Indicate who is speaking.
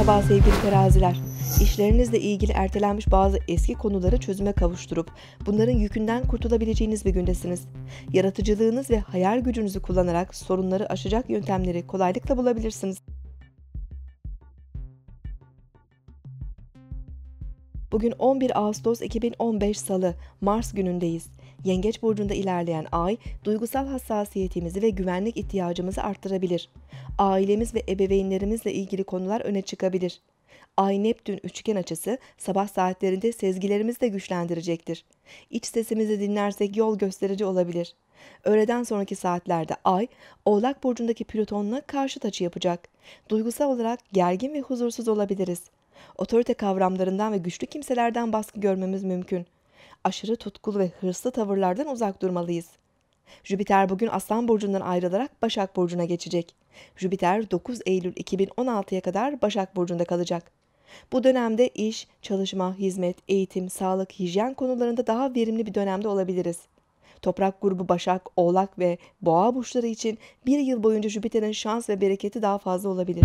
Speaker 1: Merhaba sevgili teraziler. İşlerinizle ilgili ertelenmiş bazı eski konuları çözüme kavuşturup bunların yükünden kurtulabileceğiniz bir gündesiniz. Yaratıcılığınız ve hayal gücünüzü kullanarak sorunları aşacak yöntemleri kolaylıkla bulabilirsiniz. Bugün 11 Ağustos 2015 Salı, Mars günündeyiz. Yengeç burcunda ilerleyen ay, duygusal hassasiyetimizi ve güvenlik ihtiyacımızı arttırabilir. Ailemiz ve ebeveynlerimizle ilgili konular öne çıkabilir. Ay Neptün üçgen açısı sabah saatlerinde sezgilerimizi de güçlendirecektir. İç sesimizi dinlersek yol gösterici olabilir. Öğleden sonraki saatlerde Ay, Oğlak burcundaki Plüton'la karşıt açı yapacak. Duygusal olarak gergin ve huzursuz olabiliriz. Otorite kavramlarından ve güçlü kimselerden baskı görmemiz mümkün. Aşırı tutkulu ve hırslı tavırlardan uzak durmalıyız. Jüpiter bugün Aslan burcundan ayrılarak Başak burcuna geçecek. Jüpiter 9 Eylül 2016'ya kadar Başak burcunda kalacak. Bu dönemde iş, çalışma, hizmet, eğitim, sağlık, hijyen konularında daha verimli bir dönemde olabiliriz. Toprak grubu Başak, Oğlak ve Boğa burçları için bir yıl boyunca Jüpiter'in şans ve bereketi daha fazla olabilir.